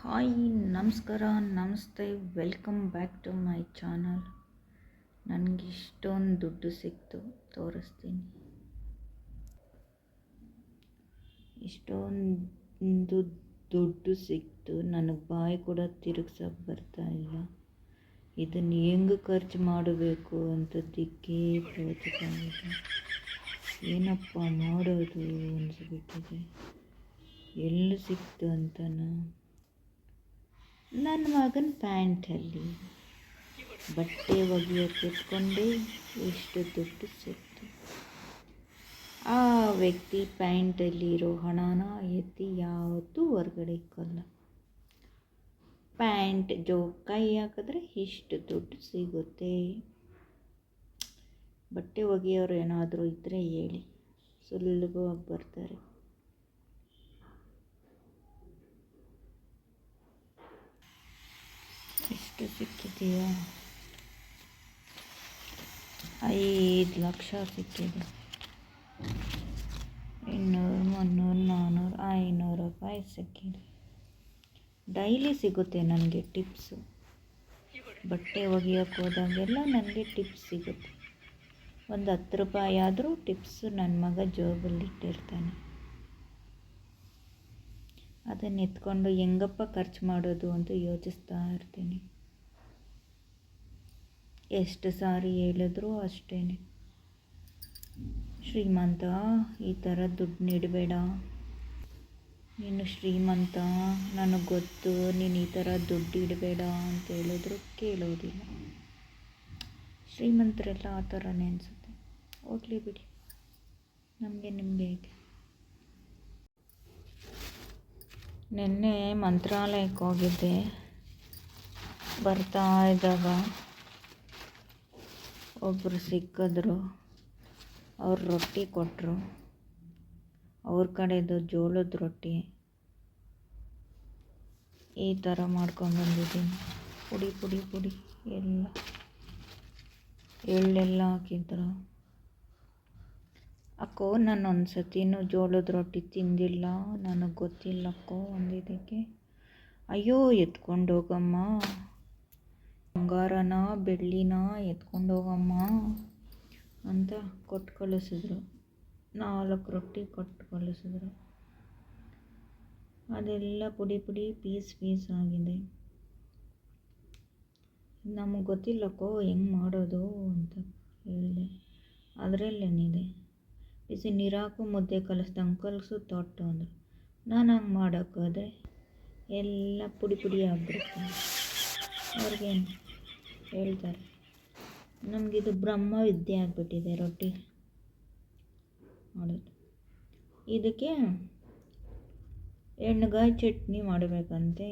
Hi, ನಮಸ್ಕಾರ, ನಮಸ್ತೆ, welcome back to my channel. ನನಗೆ ಇಷ್ಟೊಂದು ದುಡ್ಡು ಸಿಕ್ತು, ತೋರಿಸ್ತೀನಿ. ಇಷ್ಟೊಂದು ದುಡ್ಡು ಸಿಕ್ತು, ನನಗೆ ಬಾಯಿ ಕೂಡ ತಿರುಗ್ಸಕ್ಕೆ ಬರ್ತಾ ಇಲ್ಲ. ಇದನ್ನು ಹೆಂಗೆ ಖರ್ಚು ಮಾಡಬೇಕು ಅಂತ ದಿಕ್ಕೇ ತೋಚಿಕೊಂಡಿದೆ ಏನಪ್ಪ ಮಾಡೋದು ಅನಿಸ್ಬಿಟ್ಟಿದೆ. ಎಲ್ಲಿ ಸಿಕ್ತು ಅಂತನಾ ನನ್ನ ಮಗನ ಪ್ಯಾಂಟಲ್ಲಿ ಬಟ್ಟೆ ಒಗೆಯೋಕೆ ಇಟ್ಕೊಂಡೆ ಎಷ್ಟು ದುಡ್ಡು ಸಿಕ್ತು. ಆ ವ್ಯಕ್ತಿ ಪ್ಯಾಂಟಲ್ಲಿರೋ ಹಣನ ಎತ್ತಿ ಯಾವತ್ತೂ ಹೊರಗಡೆ ಇಕ್ಕಲ್ಲ. ಪ್ಯಾಂಟ್ ಜೋ ಕೈ ಹಾಕಿದ್ರೆ ಇಷ್ಟು ದುಡ್ಡು ಸಿಗುತ್ತೆ. ಬಟ್ಟೆ ಒಗೆಯೋರು ಏನಾದರೂ ಇದ್ದರೆ ಹೇಳಿ. ಸುಲಭವಾಗಿ ಬರ್ತಾರೆ ಎಷ್ಟು ಸಿಕ್ಕಿದೆಯಾ? ಐದು ಲಕ್ಷ ಸಿಕ್ಕಿದೆ. ಇನ್ನೂರು, ಮುನ್ನೂರು ನಾನ್ನೂರು ಐನೂರು ರೂಪಾಯಿ ಸಿಕ್ಕಿದೆ. ಡೈಲಿ ಸಿಗುತ್ತೆ ನನಗೆ ಟಿಪ್ಸು. ಬಟ್ಟೆ ಒಗೆಯೋಕ್ಕೆ ಹೋದಾಗೆಲ್ಲ ನನಗೆ ಟಿಪ್ಸ್ ಸಿಗುತ್ತೆ. ಒಂದು ಹತ್ತು ರೂಪಾಯಿ ಆದರೂ ಟಿಪ್ಸು ನನ್ನ ಮಗ ಜೋಬಲ್ಲಿ ಇಟ್ಟಿರ್ತಾನೆ. ಅದನ್ನು ಎತ್ಕೊಂಡು ಹೆಂಗಪ್ಪ ಖರ್ಚು ಮಾಡೋದು ಅಂತ ಯೋಚಿಸ್ತಾ ಇರ್ತೀನಿ. ಎಷ್ಟು ಸಾರಿ ಹೇಳಿದ್ರು ಅಷ್ಟೇ ಶ್ರೀಮಂತ, ಈ ಥರ ದುಡ್ಡು ನೀಡಬೇಡ. ನೀನು ಶ್ರೀಮಂತ, ನನಗೆ ಗೊತ್ತು, ನೀನು ಈ ಥರ ದುಡ್ಡು ಇಡಬೇಡ ಅಂತ ಹೇಳಿದ್ರು ಕೇಳೋದಿಲ್ಲ. ಶ್ರೀಮಂತರೆಲ್ಲ ಆ ಥರನೇ ಅನಿಸುತ್ತೆ. ಹೋಗಲಿ ಬಿಡಿ. ನಮಗೆ ನಿಮಗೆ ಹೇಗೆ? ನಿನ್ನೆ ಮಂತ್ರಾಲಯಕ್ಕೆ ಹೋಗಿದ್ದೆ. ಬರ್ತಾ ಇದ್ದಾಗ ಒಬ್ಬರು ಸಿಕ್ಕಿದ್ರು. ಅವ್ರು ರೊಟ್ಟಿ ಕೊಟ್ಟರು ಅವ್ರ ಕಡೆದು ಜೋಳದ ರೊಟ್ಟಿ. ಈ ಥರ ಮಾಡ್ಕೊಂಡು ಬಂದಿದ್ದೀನಿ. ಪುಡಿ ಪುಡಿ ಪುಡಿ. ಎಲ್ಲ. ಎಳ್ಳೆಲ್ಲ ಹಾಕಿದ್ರು. ಅಕ್ಕೋ, ನಾನು ಒಂದು ಸತಿನೂ ಜೋಳದ ರೊಟ್ಟಿ ತಿಂದಿಲ್ಲ. ನನಗೆ ಗೊತ್ತಿಲ್ಲಕ್ಕೋ ಒಂದಿದ್ದಕ್ಕೆ ಅಯ್ಯೋ, ಎತ್ಕೊಂಡು ಹೋಗಮ್ಮ. ಬಂಗಾರನ, ಬೆಳ್ಳಿನ ಎತ್ಕೊಂಡು ಹೋಗಮ್ಮ ಅಂತ ಕೊಟ್ಟು ಕಳಿಸಿದ್ರು ನಾಲ್ಕು ರೊಟ್ಟಿ ಕೊಟ್ಟು ಕಳಿಸಿದ್ರು ಅದೆಲ್ಲ ಪುಡಿ ಪುಡಿ, ಪೀಸ್ ಪೀಸ್ ಆಗಿದೆ. ನಮಗೆ ಗೊತ್ತಿಲ್ಲಕ್ಕೋ ಹೆಂಗೆ ಮಾಡೋದು ಅಂತ ಹೇಳಿದೆ. ಅದರಲ್ಲೇನಿದೆ? ಬಿಸಿ ನೀರಾಕು ಮುದ್ದೆ ಕಲಿಸ್ದಂಗೆ ಕಲಸು ತೊಟ್ಟು ಅಂದರು. ನಾನು ಹಂಗೆ ಮಾಡೋಕ್ಕೋದ್ರೆ ಎಲ್ಲ ಪುಡಿ ಪುಡಿ ಆಗ್ಬಿಡುತ್ತೆ ಅವ್ರಿಗೇನು ಹೇಳ್ತಾರೆ. ನಮಗಿದು ಬ್ರಹ್ಮ ವಿದ್ಯೆ ಆಗಿಬಿಟ್ಟಿದೆ ರೊಟ್ಟಿ. ಮಾಡೋದು ಇದಕ್ಕೆ ಎಣ್ಣೆಗಾಯಿ ಚಟ್ನಿ ಮಾಡಬೇಕಂತೆ.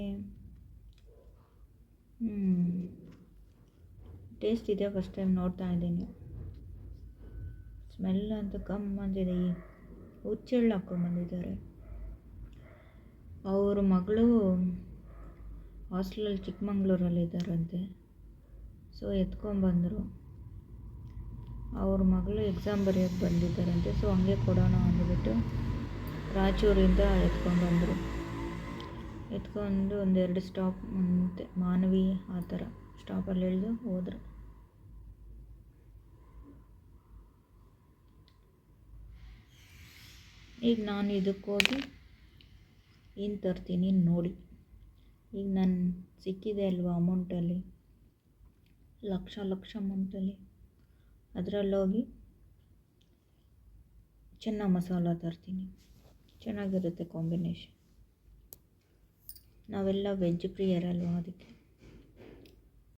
ಟೇಸ್ಟ್ ಇದೆ ಫಸ್ಟ್ ಟೈಮ್ ನೋಡ್ತಾ ಇದ್ದೀನಿ. ಸ್ಮೆಲ್ ಅಂತ ಕಮ್ ಬಂದಿದೆ. ಈ ಹುಚ್ಚೆಳ್ಳು ಹಾಕ್ಕೊಂಡ್ಬಂದಿದ್ದಾರೆ ಅವ್ರ ಮಗಳು ಹಾಸ್ಟೆಲಲ್ಲಿ ಚಿಕ್ಕಮಂಗ್ಳೂರಲ್ಲಿದ್ದಾರಂತೆ. ಸೊ ಎತ್ಕೊಂಬಂದರು ಅವ್ರ ಮಗಳು ಎಕ್ಸಾಮ್ ಬರೆಯೋಕ್ಕೆ ಬಂದಿದ್ದಾರಂತೆ. ಸೊ ಹಂಗೆ ಕೊಡೋಣ ಅಂದ್ಬಿಟ್ಟು ರಾಯಚೂರಿಂದ ಎತ್ಕೊಂಡ್ಬಂದರು ಎತ್ಕೊಂಡು ಒಂದೆರಡು ಸ್ಟಾಪ್ ಮುಂದೆ, ಮಾನವಿ ಆ ಥರ ಸ್ಟಾಪಲ್ಲಿ ಇಳಿದು ಹೋದ್ರು. ಈಗ ನಾನು ಇದಕ್ಕೆ ಹೋಗಿ ಏನು ತರ್ತೀನಿ ನೋಡಿ. ಈಗ ನಾನು ಸಿಕ್ಕಿದೆ ಅಲ್ವಾ ಅಮೌಂಟಲ್ಲಿ ಲಕ್ಷ ಲಕ್ಷ ಅಮೌಂಟಲ್ಲಿ ಅದರಲ್ಲೋಗಿ ಚೆನ್ನ ಮಸಾಲ ತರ್ತೀನಿ. ಚೆನ್ನಾಗಿರುತ್ತೆ ಕಾಂಬಿನೇಷನ್. ನಾವೆಲ್ಲ ವೆಜ್ ಪ್ರಿಯರಲ್ವ ಅದಕ್ಕೆ?